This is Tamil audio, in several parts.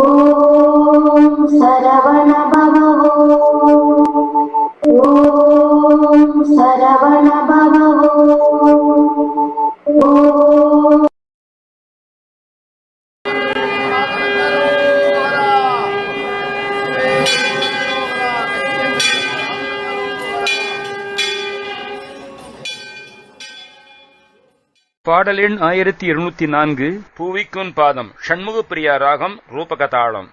ஓம் சரவண பாடல் எண் ஆயிரத்தி இருநூத்தி நான்கு பூவிக்குன் பாதம் ஷண்முக பிரியா ராகம் ரூபகதாளம்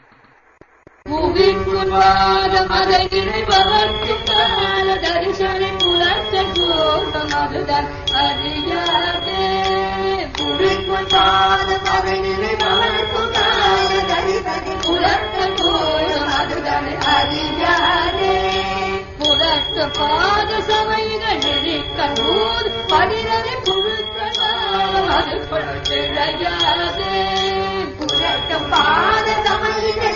பாத சமைகள் பதினரை காலம் அது கிடையாதே புலர்த்த பாத சமைகள்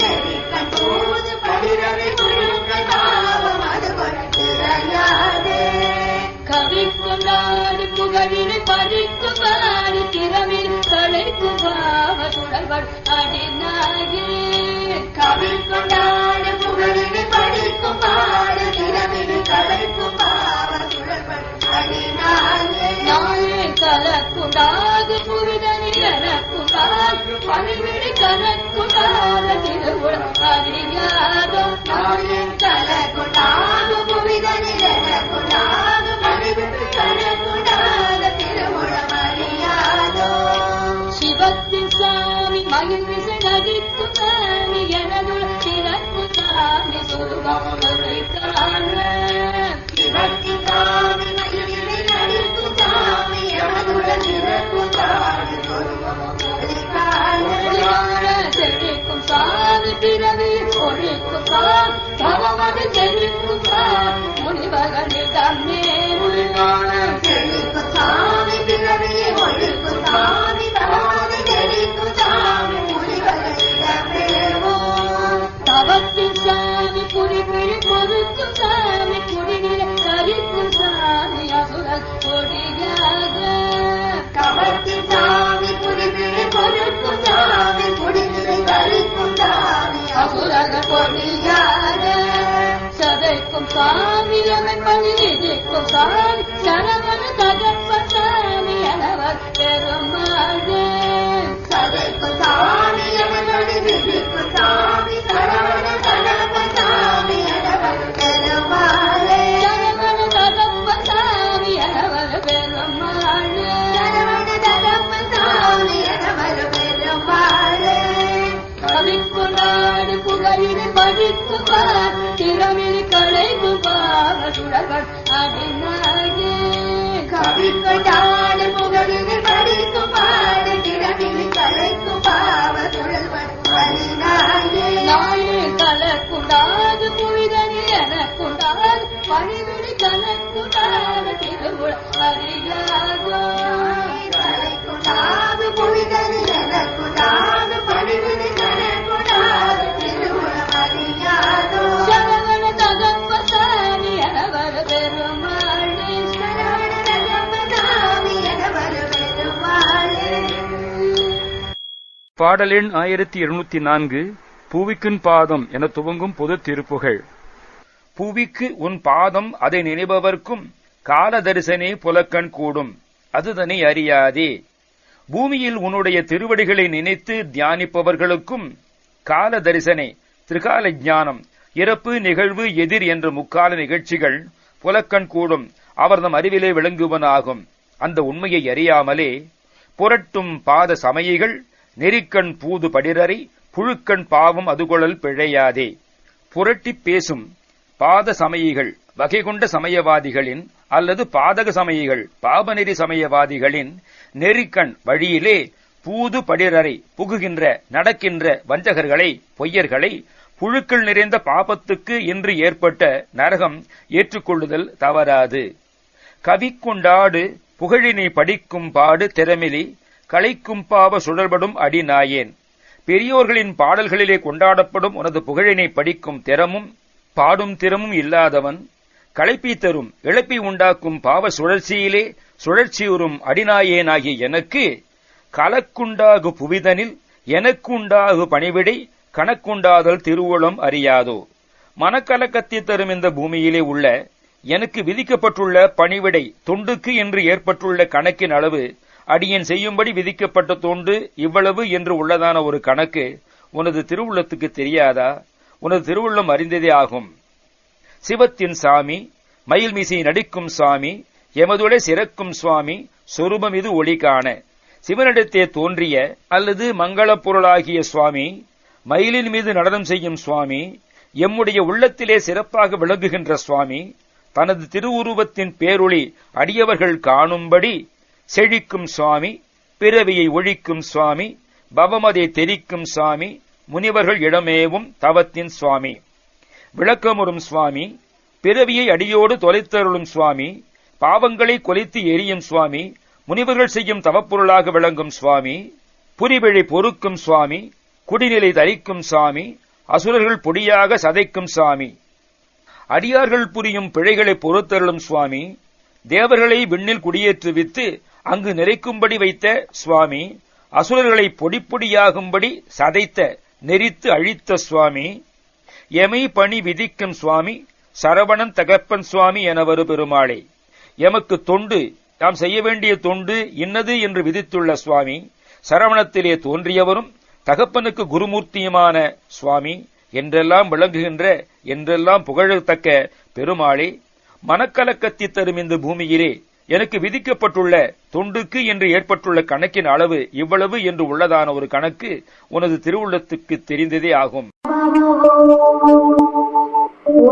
சாமி மயில் விசை நதிக்கும் சாமி எனதுள் திறக்கும் சாமி சுருகம் Sorry. பார் திறமில் களைக்கும் பாவ சுழல்கள் அடிநாயே கவிக்குள்ளாடு புகழினை படிக்கும் பாடு திறமில் களைக்கும் பாவ சுழல்கள் அடிநாயே நாயே கலக்குண்டாது எனக்குண்டாது கலக்குண்டாது திருவுள் அறியாதோ. பாடல் எண் ஆயிரத்தி இருநூத்தி நான்கு பூவிக்குன் பாதம் என துவங்கும் பொது திருப்புகள். பூவிக்கு உன் பாதம் அதை நினைபவர்க்கும் கால தரிசனே புலக்கண் கூடும். அதுதனை அறியாதே. பூமியில் உன்னுடைய திருவடிகளை நினைத்து தியானிப்பவர்களுக்கும் கால தரிசனை திரிகால ஞானம் இறப்பு நிகழ்வு எதிர் என்ற முக்கால நிகழ்ச்சிகள் புலக்கண் கூடும். அவர்தம் அறிவிலே விளங்குவனாகும். அந்த உண்மையை அறியாமலே புரட்டும் பாத சமயிகள் நெறிக்கண் பூது படிரறை புழுக்கண் பாவம் அதுகொழல் பிழையாதே. புரட்டிப் பேசும் பாத சமயிகள் வகை கொண்ட சமயவாதிகளின் அல்லது பாதக சமயிகள் பாபநெறி சமயவாதிகளின் நெறிக்கண் வழியிலே பூது படிரறை புகுகின்ற நடக்கின்ற வஞ்சகர்களை பொய்யர்களை புழுக்கள் நிறைந்த பாபத்துக்கு இன்று ஏற்பட்ட நரகம் ஏற்றுக்கொள்ளுதல் தவறாது. கவிக்குண்டாடு புகழினை படிக்கும் பாடு திறமிலி களைக்கும் பாவ சுழல்படும் அடிநாயேன். பெரியோர்களின் பாடல்களிலே கொண்டாடப்படும் உனது புகழினை படிக்கும் திறமும் பாடும் திறமும் இல்லாதவன் களைப்பி தரும் இழப்பி உண்டாக்கும் பாவ சுழற்சியிலே சுழற்சியுறும் அடிநாயேனாகிய எனக்கு கலக்குண்டாகு புவிதனில் எனக்குண்டாகு பணிவிடை கணக்குண்டாதல் திருவுளம் அறியாதோ? மனக்கலக்கத்தை தரும் இந்த பூமியிலே உள்ள எனக்கு விதிக்கப்பட்டுள்ள பணிவிடை தொண்டுக்கு என்று ஏற்பட்டுள்ள கணக்கின் அளவு அடியன் செய்யும்படி விதிக்கப்பட்ட தோண்டு இவ்வளவு என்று உள்ளதான ஒரு கணக்கு உனது திருவுள்ளத்துக்கு தெரியாதா? உனது திருவுள்ளம் அறிந்ததே ஆகும். சிவத்தின் சாமி மயில் மீசை நடிக்கும் சாமி எமதுடைய சிறக்கும் சுவாமி சொரூபம் இது ஒளி காண சிவனிடத்தே தோன்றிய அல்லது மங்களப் பொருளாகிய சுவாமி மயிலின் மீது நடனம் செய்யும் சுவாமி எம்முடைய உள்ளத்திலே சிறப்பாக விளங்குகின்ற சுவாமி தனது திருவுருவத்தின் பேரொளி அடியவர்கள் காணும்படி செழிக்கும் சுவாமி பிறவியை ஒழிக்கும் சுவாமி பவமதை தெரிக்கும் சுவாமி முனிவர்கள் இடமேவும் தவத்தின் சுவாமி. விளக்கமுறும் சுவாமி பிறவியை அடியோடு தொலைத்தருளும் சுவாமி பாவங்களை கொலைத்து எரியும் சுவாமி முனிவர்கள் செய்யும் தவப்பொருளாக விளங்கும் சுவாமி புரிவிழி பொறுக்கும் சுவாமி குடிநிலை தரிக்கும் சாமி அசுரர்கள் பொடியாக சதைக்கும் சாமி அடியார்கள் புரியும் பிழைகளை பொறுத்தருளும் சுவாமி தேவர்களை விண்ணில் குடியேற்றுவித்து அங்கு நிறைக்கும்படி வைத்த சுவாமி அசுரர்களை பொடிப்பொடியாகும்படி சதைத்த நெரித்து அழித்த சுவாமி எமை பணி விதிக்கும் சுவாமி சரவணன் தகப்பன் சுவாமி என வரு பெருமாளே. எமக்கு தொண்டு நாம் செய்ய வேண்டிய தொண்டு இன்னது என்று விதித்துள்ள சுவாமி சரவணத்திலே தோன்றியவரும் தகப்பனுக்கு குருமூர்த்தியுமான சுவாமி என்றெல்லாம் விளங்குகின்ற என்றெல்லாம் புகழத்தக்க பெருமாளே மனக்கலக்கத்தி தரும் இந்த பூமியிலே எனக்கு விதிக்கப்பட்டுள்ள தொண்டுக்கு என்று ஏற்பட்டுள்ள கணக்கின் அளவு இவ்வளவு என்று உள்ளதான ஒரு கணக்கு உனது திருவுள்ளத்துக்கு தெரிந்ததே ஆகும். ॐ